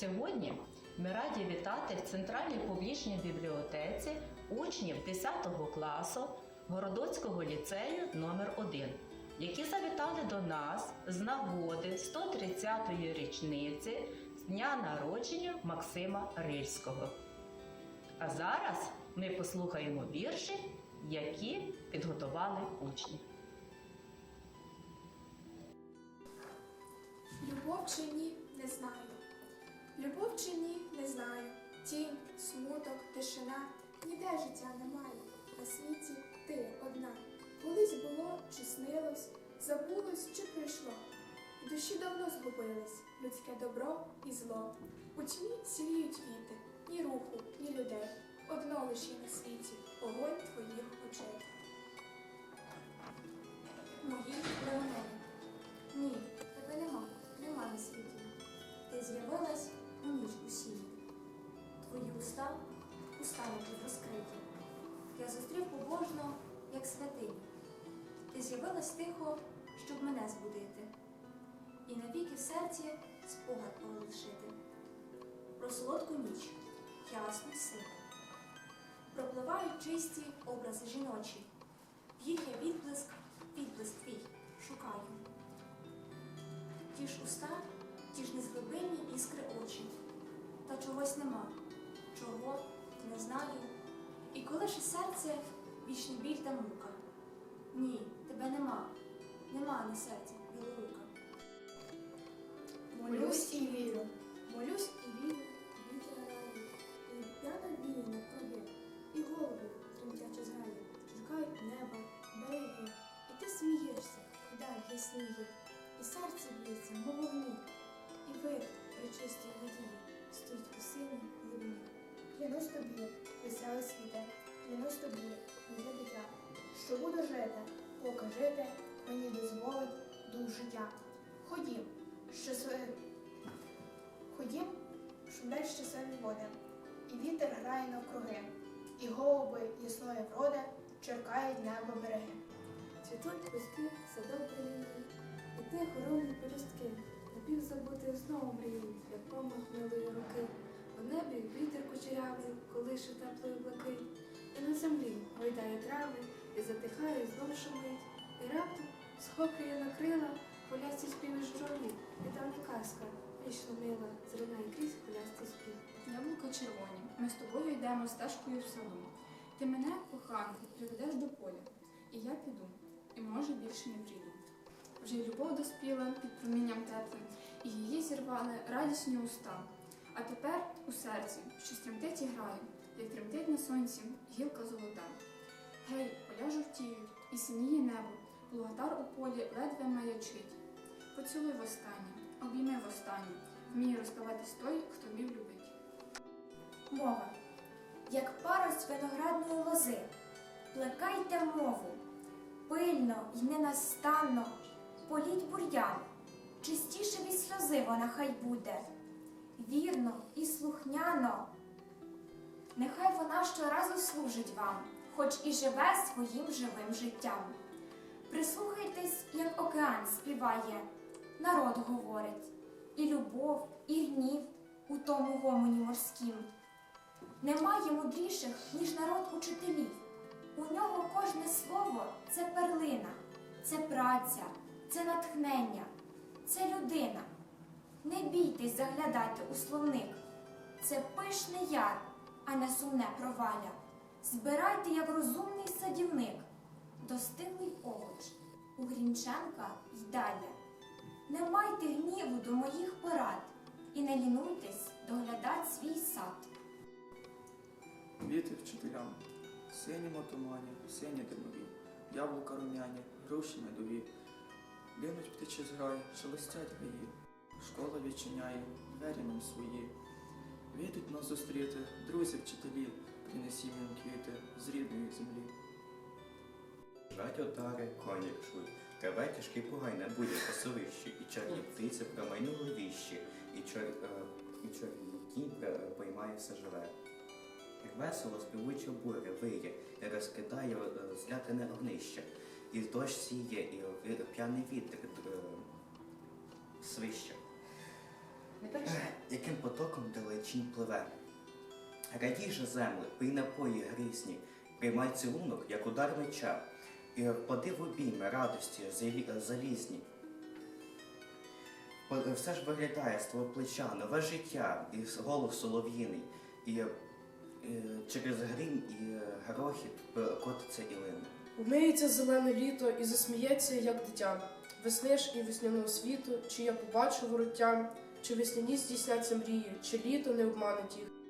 Сьогодні ми раді вітати в Центральній публічній бібліотеці учнів 10 класу Городоцького ліцею номер 1 які завітали до нас з нагоди 130-ї річниці з дня народження Максима Рильського. А зараз ми послухаємо вірші, які підготували учні. Любов чи ні, не знаю. Любов чи ні, не знаю. Тінь, смуток, тишина, ніде життя немає. На світі ти одна. Колись було чи снилось, забулось чи прийшло. В душі давно згубились людське добро і зло. У тьмі сіріють віти, ні руху, ні людей. Одно лиш є на світі огонь твоїх очей. Мої Ти тихо, щоб мене збудити. І навіки в серці спогад полишити. Про солодку ніч, ясну силу. Пропливають чисті образи жіночі. Їх я відблиск, відблиск твій шукаю. Ті ж уста, ті ж незглибинні іскри очі. Та чогось нема, чого не знаю. І коли ж серце вічний біль та мука. Ні, тебе нема, нема на серці білорука. Молюсь і вірю, молюсь і вірю, п'яна віє на крові, і голуби тремтячи зграє, шукають неба, береги, і ти смієшся, далі ясніє, і серце б'ється, мов вогні, і вир при чистій стоїть у синій глибині. Клянусь тобі, веселе світе, клянусь тобі, дитя, що буду жити, поки жити мені дозволить дух життя. Ходім, щасливі, ходім, шумлять щасливі води, і вітер грає навкруги, і голуби ясної вроди черкають небо береги. Цвітуть пуски, садок брилі, і ти хоромні пелюстки, напівзабути знову мріють, як помах милої руки. У небі вітер кучерявий, колише теплої блаки, і на землі гойдає трави, і затихає знов шумить, і раптом схоплює на крила полясті співи журавлі, і там не казка, вічно мила, зринає крізь полястий спів. Яблука червоні, ми з тобою йдемо стежкою в саду. Ти мене, коханку, приведеш до поля, і я піду, і може більше не прийду. Вже й любов доспіла під промінням теплим, і її зірвали радісні уста. А тепер у серці щось тремтить і грає, як тремтить на сонці гілка золота. Гей, поля жовтіють, і синіє небо, Благодар у полі ледве маячить. Поцілуй востаннє, обійми востаннє, вміє розставатись той, хто вмів любить. Мова, як парость виноградної лози, плекайте мову, пильно й ненастанно політь бур'ян, чистіше від сльози вона хай буде, вірно і слухняно. Нехай вона щоразу служить вам, хоч і живе своїм живим життям. Прислухайтесь, як океан співає, народ говорить, і любов, і гнів у тому гомоні морськім. Немає мудріших, ніж народ учителів. У нього кожне слово це перлина, це праця, це натхнення, це людина. Не бійтесь заглядати у словник. Це пишний яр, а не сумне проваля. Збирайте, як розумний садівник, достиглий овоч, у Грінченка й далі. Не майте гніву до моїх порад і не лінуйтесь доглядати свій сад. Квіти вчителям, в синьому тумані, сині димові, яблука рум'яні, груші медові. Линуть птичі зграї, шелестять гаї, школа відчиняє, двері нам свої. Війдуть нас зустріти, друзі вчителі, принесім їм квіти з рідної землі. Жать отари, коні ршуть, Триве тяжкий погай на буде пасовищі, і чорні птиці промайнули віщі, і, чор, е, і чорний кінь е, поймає все живе. Як весело співуча буря виє, і розкидає е, злятине огнище, і дощ сіє, і п'яний вітер свище. Не Яким потоком далечінь пливе. Радій же земли, пий напої грізні, приймай цілунок, як удар меча, і впади в обійми радості залізні. Все ж виглядає з твого плеча нове життя, і голос солов'їний, і, е, через грім і грохіт котиться і лине. Умиється зелене літо і засміється, як дитя. Весни ж і весняного світу, чи я побачу вороття, чи весняні здійсняться мрії, чи літо не обманить їх.